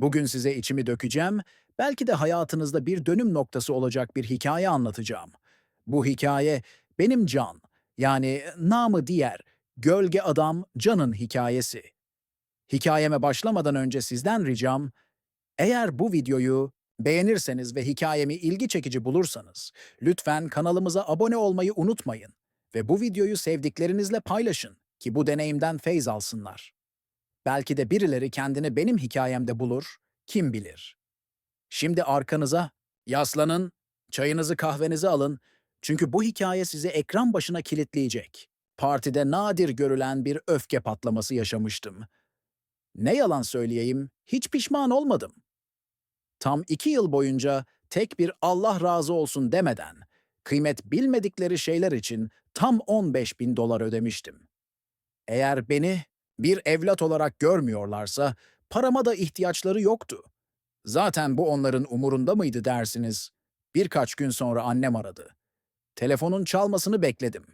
Bugün size içimi dökeceğim, belki de hayatınızda bir dönüm noktası olacak bir hikaye anlatacağım. Bu hikaye benim Can, yani namı diğer Gölge Adam Can'ın hikayesi. Hikayeme başlamadan önce sizden ricam, eğer bu videoyu beğenirseniz ve hikayemi ilgi çekici bulursanız, lütfen kanalımıza abone olmayı unutmayın ve bu videoyu sevdiklerinizle paylaşın ki bu deneyimden feyz alsınlar. Belki de birileri kendini benim hikayemde bulur, kim bilir. Şimdi arkanıza yaslanın, çayınızı kahvenizi alın çünkü bu hikaye sizi ekran başına kilitleyecek. Partide nadir görülen bir öfke patlaması yaşamıştım. Ne yalan söyleyeyim, hiç pişman olmadım. Tam iki yıl boyunca tek bir Allah razı olsun demeden, kıymet bilmedikleri şeyler için tam 15 bin dolar ödemiştim. Eğer beni bir evlat olarak görmüyorlarsa, parama da ihtiyaçları yoktu. Zaten bu onların umurunda mıydı dersiniz? Birkaç gün sonra annem aradı. Telefonun çalmasını bekledim.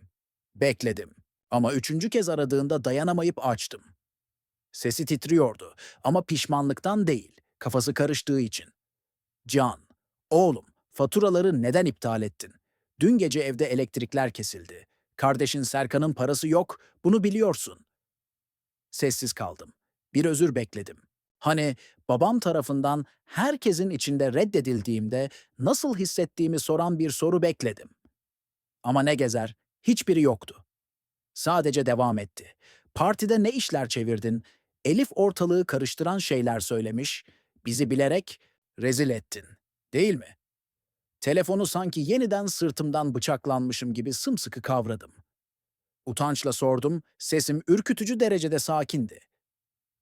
Bekledim. Ama üçüncü kez aradığında dayanamayıp açtım. Sesi titriyordu ama pişmanlıktan değil, kafası karıştığı için. Can, oğlum, faturaları neden iptal ettin? Dün gece evde elektrikler kesildi. Kardeşin Serkan'ın parası yok, bunu biliyorsun. Sessiz kaldım. Bir özür bekledim. Hani babam tarafından herkesin içinde reddedildiğimde nasıl hissettiğimi soran bir soru bekledim. Ama ne gezer, hiçbiri yoktu. Sadece devam etti. Partide ne işler çevirdin? Elif ortalığı karıştıran şeyler söylemiş, bizi bilerek rezil ettin, değil mi? Telefonu sanki yeniden sırtımdan bıçaklanmışım gibi sımsıkı kavradım. Utançla sordum, sesim ürkütücü derecede sakindi.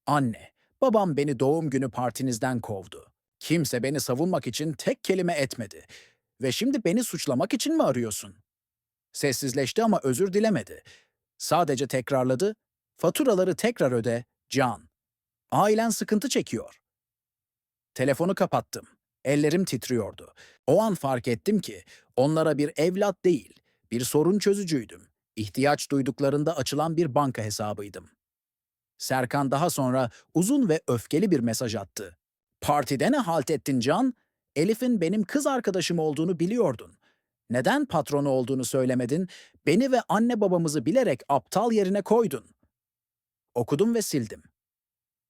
Anne, babam beni doğum günü partinizden kovdu. Kimse beni savunmak için tek kelime etmedi. Ve şimdi beni suçlamak için mi arıyorsun? Sessizleşti ama özür dilemedi. Sadece tekrarladı, faturaları tekrar öde, Can. Ailen sıkıntı çekiyor. Telefonu kapattım. Ellerim titriyordu. O an fark ettim ki onlara bir evlat değil, bir sorun çözücüydüm. İhtiyaç duyduklarında açılan bir banka hesabıydım. Serkan daha sonra uzun ve öfkeli bir mesaj attı. Partide ne halt ettin Can? Elif'in benim kız arkadaşım olduğunu biliyordun. Neden patronu olduğunu söylemedin? Beni ve anne babamızı bilerek aptal yerine koydun. Okudum ve sildim.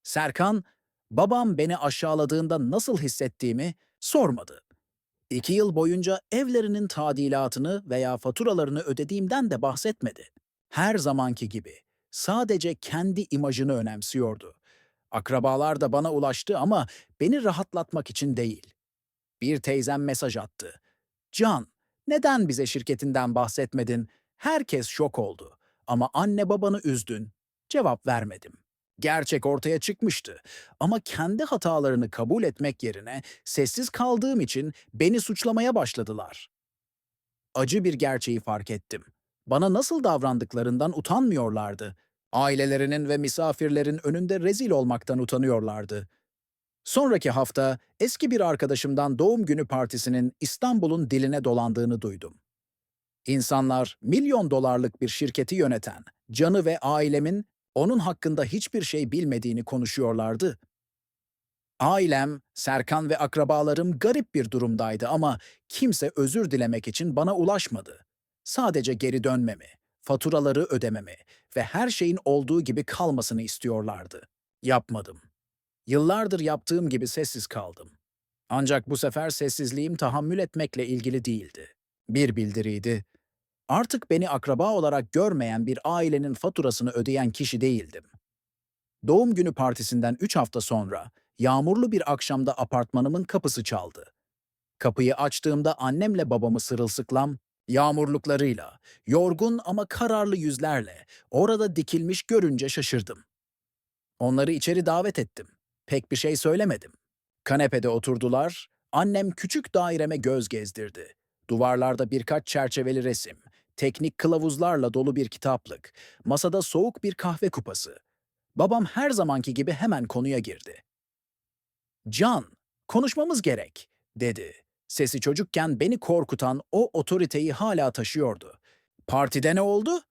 Serkan, babam beni aşağıladığında nasıl hissettiğimi sormadı. İki yıl boyunca evlerinin tadilatını veya faturalarını ödediğimden de bahsetmedi. Her zamanki gibi sadece kendi imajını önemsiyordu. Akrabalar da bana ulaştı ama beni rahatlatmak için değil. Bir teyzem mesaj attı. Can, neden bize şirketinden bahsetmedin? Herkes şok oldu. Ama anne babanı üzdün. Cevap vermedim. Gerçek ortaya çıkmıştı ama kendi hatalarını kabul etmek yerine sessiz kaldığım için beni suçlamaya başladılar. Acı bir gerçeği fark ettim. Bana nasıl davrandıklarından utanmıyorlardı. Ailelerinin ve misafirlerin önünde rezil olmaktan utanıyorlardı. Sonraki hafta eski bir arkadaşımdan doğum günü partisinin İstanbul'un diline dolandığını duydum. İnsanlar milyon dolarlık bir şirketi yöneten Can'ı ve ailemin onun hakkında hiçbir şey bilmediğini konuşuyorlardı. Ailem, Serkan ve akrabalarım garip bir durumdaydı ama kimse özür dilemek için bana ulaşmadı. Sadece geri dönmemi, faturaları ödememi ve her şeyin olduğu gibi kalmasını istiyorlardı. Yapmadım. Yıllardır yaptığım gibi sessiz kaldım. Ancak bu sefer sessizliğim tahammül etmekle ilgili değildi. Bir bildiriydi. Artık beni akraba olarak görmeyen bir ailenin faturasını ödeyen kişi değildim. Doğum günü partisinden üç hafta sonra yağmurlu bir akşamda apartmanımın kapısı çaldı. Kapıyı açtığımda annemle babamı sırılsıklam, yağmurluklarıyla, yorgun ama kararlı yüzlerle orada dikilmiş görünce şaşırdım. Onları içeri davet ettim. Pek bir şey söylemedim. Kanepede oturdular, annem küçük daireme göz gezdirdi. Duvarlarda birkaç çerçeveli resim, teknik kılavuzlarla dolu bir kitaplık, masada soğuk bir kahve kupası. Babam her zamanki gibi hemen konuya girdi. Can, konuşmamız gerek, dedi. Sesi çocukken beni korkutan o otoriteyi hala taşıyordu. Partide ne oldu?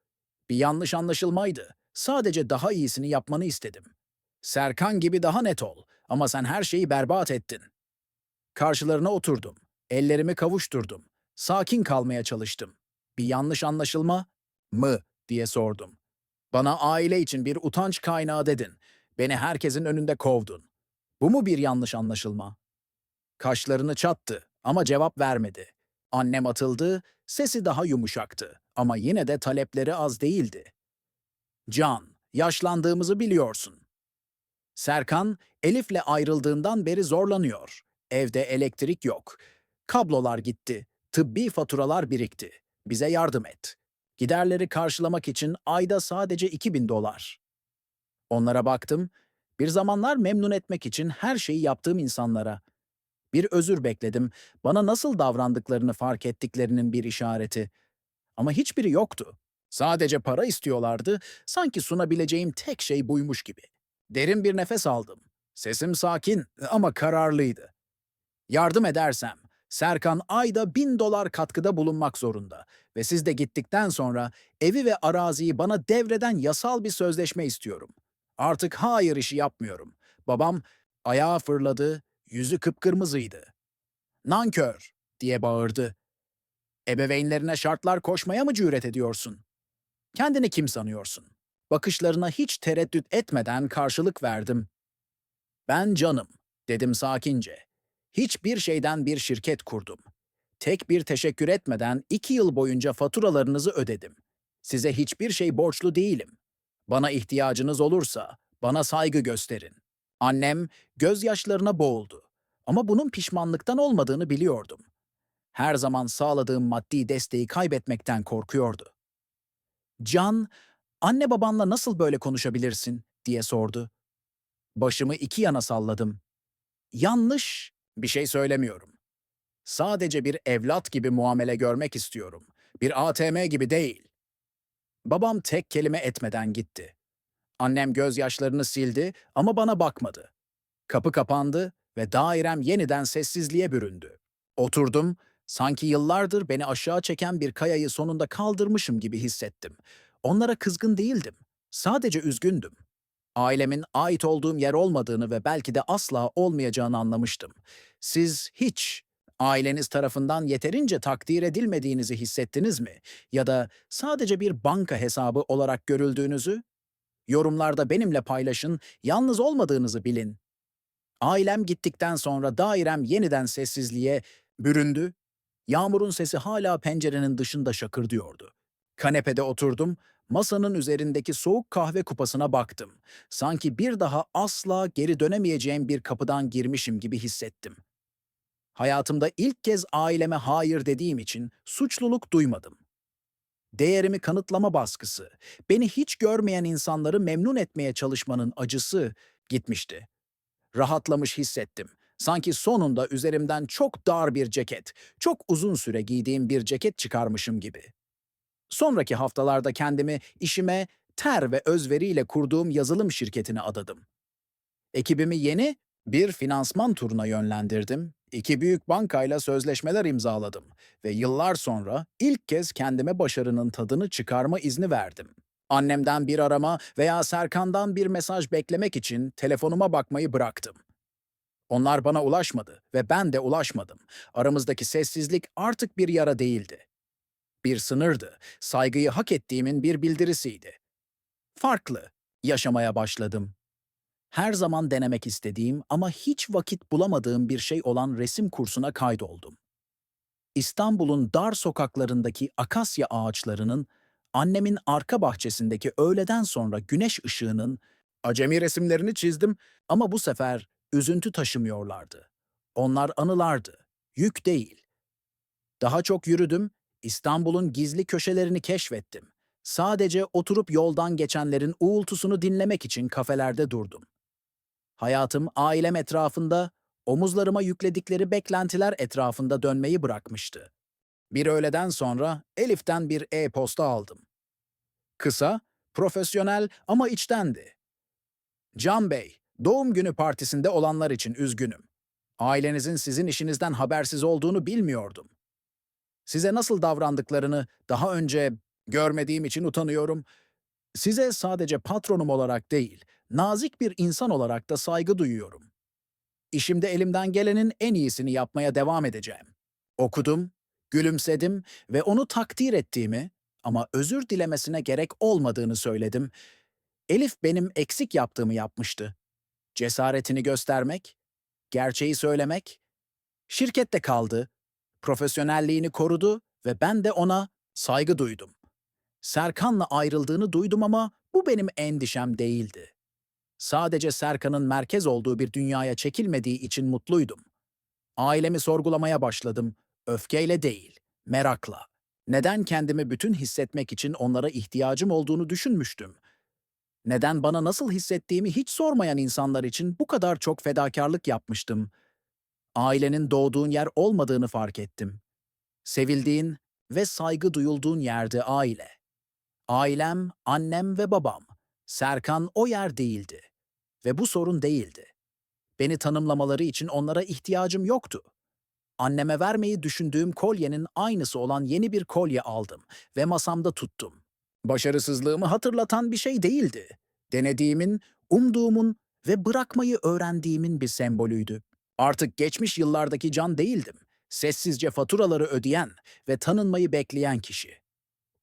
Bir yanlış anlaşılmaydı. Sadece daha iyisini yapmanı istedim. Serkan gibi daha net ol. Ama sen her şeyi berbat ettin. Karşılarına oturdum. Ellerimi kavuşturdum. Sakin kalmaya çalıştım. Bir yanlış anlaşılma mı diye sordum. Bana aile için bir utanç kaynağı dedin. Beni herkesin önünde kovdun. Bu mu bir yanlış anlaşılma? Kaşlarını çattı ama cevap vermedi. Annem atıldı, sesi daha yumuşaktı ama yine de talepleri az değildi. Can, yaşlandığımızı biliyorsun. Serkan, Elif'le ayrıldığından beri zorlanıyor. Evde elektrik yok. Kablolar gitti. Tıbbi faturalar birikti. Bize yardım et. Giderleri karşılamak için ayda sadece 2000 dolar. Onlara baktım. Bir zamanlar memnun etmek için her şeyi yaptığım insanlara. Bir özür bekledim. Bana nasıl davrandıklarını fark ettiklerinin bir işareti. Ama hiçbiri yoktu. Sadece para istiyorlardı. Sanki sunabileceğim tek şey buymuş gibi. Derin bir nefes aldım. Sesim sakin ama kararlıydı. Yardım edersem Serkan ayda bin dolar katkıda bulunmak zorunda ve siz de gittikten sonra evi ve araziyi bana devreden yasal bir sözleşme istiyorum. Artık hayır işi yapmıyorum. Babam ayağa fırladı, yüzü kıpkırmızıydı. Nankör diye bağırdı. Ebeveynlerine şartlar koşmaya mı cüret ediyorsun? Kendini kim sanıyorsun? Bakışlarına hiç tereddüt etmeden karşılık verdim. Ben canım, dedim sakince. Hiçbir şeyden bir şirket kurdum. Tek bir teşekkür etmeden iki yıl boyunca faturalarınızı ödedim. Size hiçbir şey borçlu değilim. Bana ihtiyacınız olursa bana saygı gösterin. Annem gözyaşlarına boğuldu. Ama bunun pişmanlıktan olmadığını biliyordum. Her zaman sağladığım maddi desteği kaybetmekten korkuyordu. Can, anne babanla nasıl böyle konuşabilirsin diye sordu. Başımı iki yana salladım. Yanlış bir şey söylemiyorum. Sadece bir evlat gibi muamele görmek istiyorum. Bir ATM gibi değil. Babam tek kelime etmeden gitti. Annem gözyaşlarını sildi ama bana bakmadı. Kapı kapandı ve dairem yeniden sessizliğe büründü. Oturdum, sanki yıllardır beni aşağı çeken bir kayayı sonunda kaldırmışım gibi hissettim. Onlara kızgın değildim. Sadece üzgündüm. Ailemin ait olduğum yer olmadığını ve belki de asla olmayacağını anlamıştım. Siz hiç aileniz tarafından yeterince takdir edilmediğinizi hissettiniz mi? Ya da sadece bir banka hesabı olarak görüldüğünüzü? Yorumlarda benimle paylaşın, yalnız olmadığınızı bilin. Ailem gittikten sonra dairem yeniden sessizliğe büründü. Yağmurun sesi hala pencerenin dışında şakırdıyordu. Kanepede oturdum, masanın üzerindeki soğuk kahve kupasına baktım. Sanki bir daha asla geri dönemeyeceğim bir kapıdan girmişim gibi hissettim. Hayatımda ilk kez aileme hayır dediğim için suçluluk duymadım. Değerimi kanıtlama baskısı, beni hiç görmeyen insanları memnun etmeye çalışmanın acısı gitmişti. Rahatlamış hissettim. Sanki sonunda üzerimden çok dar bir ceket, çok uzun süre giydiğim bir ceket çıkarmışım gibi. Sonraki haftalarda kendimi işime ter ve özveriyle kurduğum yazılım şirketine adadım. Ekibimi yeni bir finansman turuna yönlendirdim. İki büyük bankayla sözleşmeler imzaladım ve yıllar sonra ilk kez kendime başarının tadını çıkarma izni verdim. Annemden bir arama veya Serkan'dan bir mesaj beklemek için telefonuma bakmayı bıraktım. Onlar bana ulaşmadı ve ben de ulaşmadım. Aramızdaki sessizlik artık bir yara değildi. Bir sınırdı, saygıyı hak ettiğimin bir bildirisiydi. Farklı yaşamaya başladım. Her zaman denemek istediğim ama hiç vakit bulamadığım bir şey olan resim kursuna kaydoldum. İstanbul'un dar sokaklarındaki akasya ağaçlarının, annemin arka bahçesindeki öğleden sonra güneş ışığının, acemi resimlerini çizdim ama bu sefer üzüntü taşımıyorlardı. Onlar anılardı, yük değil. Daha çok yürüdüm, İstanbul'un gizli köşelerini keşfettim. Sadece oturup yoldan geçenlerin uğultusunu dinlemek için kafelerde durdum. Hayatım ailem etrafında, omuzlarıma yükledikleri beklentiler etrafında dönmeyi bırakmıştı. Bir öğleden sonra Elif'ten bir e-posta aldım. Kısa, profesyonel ama içtendi. Can Bey, doğum günü partisinde olanlar için üzgünüm. Ailenizin sizin işinizden habersiz olduğunu bilmiyordum. Size nasıl davrandıklarını daha önce görmediğim için utanıyorum. Size sadece patronum olarak değil, nazik bir insan olarak da saygı duyuyorum. işimde elimden gelenin en iyisini yapmaya devam edeceğim. Okudum, gülümsedim ve onu takdir ettiğimi ama özür dilemesine gerek olmadığını söyledim. Elif benim eksik yaptığımı yapmıştı. Cesaretini göstermek, gerçeği söylemek, şirkette kaldı, profesyonelliğini korudu ve ben de ona saygı duydum. Serkan'la ayrıldığını duydum ama bu benim endişem değildi. Sadece Serkan'ın merkez olduğu bir dünyaya çekilmediği için mutluydum. Ailemi sorgulamaya başladım. Öfkeyle değil, merakla. Neden kendimi bütün hissetmek için onlara ihtiyacım olduğunu düşünmüştüm. Neden bana nasıl hissettiğimi hiç sormayan insanlar için bu kadar çok fedakarlık yapmıştım. Ailenin doğduğun yer olmadığını fark ettim. Sevildiğin ve saygı duyulduğun yerde aile. Ailem, annem ve babam. Serkan o yer değildi. Ve bu sorun değildi. Beni tanımlamaları için onlara ihtiyacım yoktu. Anneme vermeyi düşündüğüm kolyenin aynısı olan yeni bir kolye aldım ve masamda tuttum. Başarısızlığımı hatırlatan bir şey değildi. Denediğimin, umduğumun ve bırakmayı öğrendiğimin bir sembolüydü. Artık geçmiş yıllardaki can değildim. Sessizce faturaları ödeyen ve tanınmayı bekleyen kişi.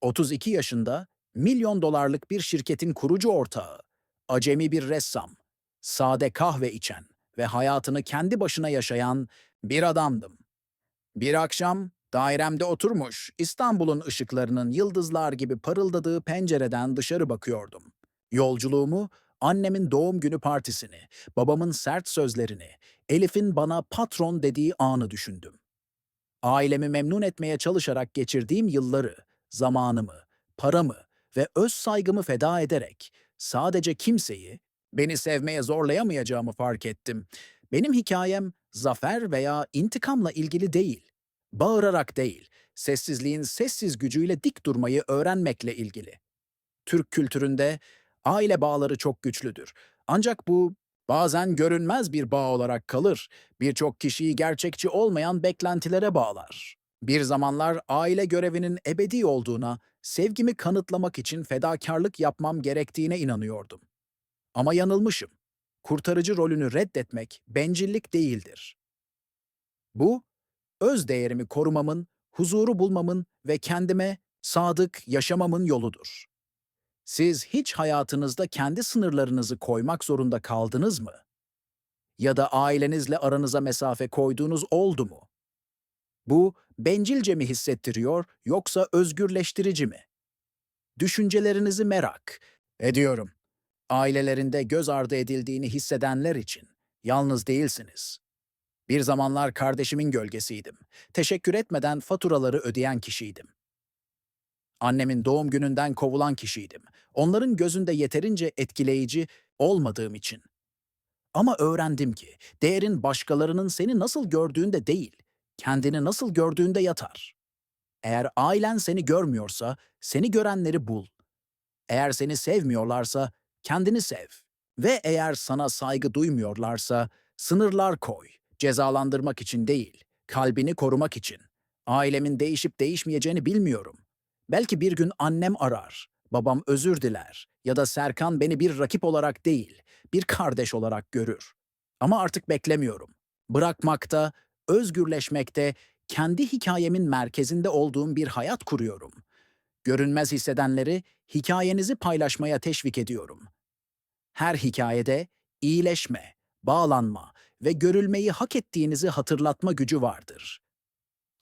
32 yaşında, milyon dolarlık bir şirketin kurucu ortağı, acemi bir ressam, sade kahve içen ve hayatını kendi başına yaşayan bir adamdım. Bir akşam dairemde oturmuş İstanbul'un ışıklarının yıldızlar gibi parıldadığı pencereden dışarı bakıyordum. Yolculuğumu, annemin doğum günü partisini, babamın sert sözlerini, Elif'in bana patron dediği anı düşündüm. Ailemi memnun etmeye çalışarak geçirdiğim yılları, zamanımı, paramı ve öz saygımı feda ederek sadece kimseyi beni sevmeye zorlayamayacağımı fark ettim. Benim hikayem zafer veya intikamla ilgili değil. Bağırarak değil, sessizliğin sessiz gücüyle dik durmayı öğrenmekle ilgili. Türk kültüründe aile bağları çok güçlüdür. Ancak bu bazen görünmez bir bağ olarak kalır. Birçok kişiyi gerçekçi olmayan beklentilere bağlar. Bir zamanlar aile görevinin ebedi olduğuna, sevgimi kanıtlamak için fedakarlık yapmam gerektiğine inanıyordum. Ama yanılmışım. Kurtarıcı rolünü reddetmek bencillik değildir. Bu, öz değerimi korumamın, huzuru bulmamın ve kendime sadık yaşamamın yoludur. Siz hiç hayatınızda kendi sınırlarınızı koymak zorunda kaldınız mı? Ya da ailenizle aranıza mesafe koyduğunuz oldu mu? Bu bencilce mi hissettiriyor yoksa özgürleştirici mi? Düşüncelerinizi merak ediyorum. Ailelerinde göz ardı edildiğini hissedenler için yalnız değilsiniz. Bir zamanlar kardeşimin gölgesiydim. Teşekkür etmeden faturaları ödeyen kişiydim. Annemin doğum gününden kovulan kişiydim. Onların gözünde yeterince etkileyici olmadığım için. Ama öğrendim ki değerin başkalarının seni nasıl gördüğünde değil, kendini nasıl gördüğünde yatar. Eğer ailen seni görmüyorsa seni görenleri bul. Eğer seni sevmiyorlarsa kendini sev. Ve eğer sana saygı duymuyorlarsa sınırlar koy. Cezalandırmak için değil, kalbini korumak için. Ailemin değişip değişmeyeceğini bilmiyorum. Belki bir gün annem arar, babam özür diler ya da Serkan beni bir rakip olarak değil, bir kardeş olarak görür. Ama artık beklemiyorum. Bırakmakta, özgürleşmekte, kendi hikayemin merkezinde olduğum bir hayat kuruyorum. Görünmez hissedenleri hikayenizi paylaşmaya teşvik ediyorum. Her hikayede iyileşme, bağlanma ve görülmeyi hak ettiğinizi hatırlatma gücü vardır.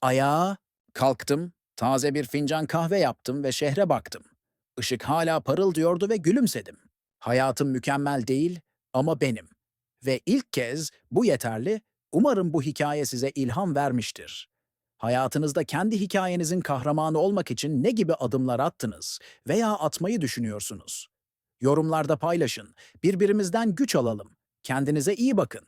Ayağa kalktım, taze bir fincan kahve yaptım ve şehre baktım. Işık hala parıldıyordu ve gülümsedim. Hayatım mükemmel değil ama benim. Ve ilk kez bu yeterli, umarım bu hikaye size ilham vermiştir. Hayatınızda kendi hikayenizin kahramanı olmak için ne gibi adımlar attınız veya atmayı düşünüyorsunuz? Yorumlarda paylaşın. Birbirimizden güç alalım. Kendinize iyi bakın.